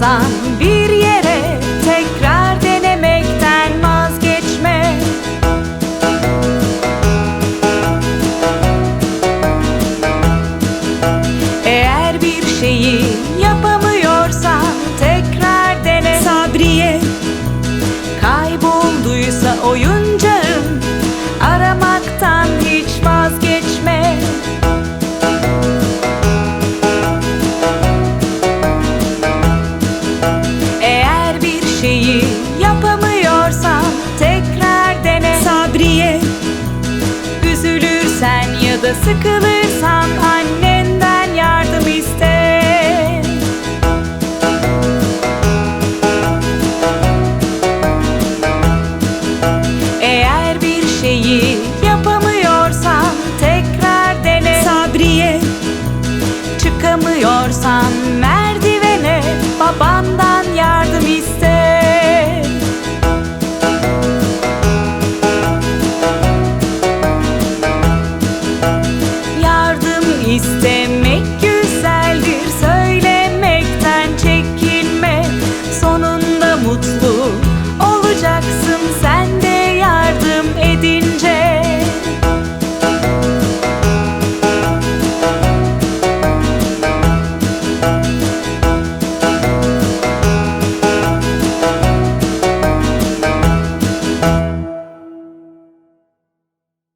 감. Da sıkılırsan annenden yardım iste. Eğer bir şeyi yapamıyorsan tekrar dene. Sabriye Çıkamıyorsan mer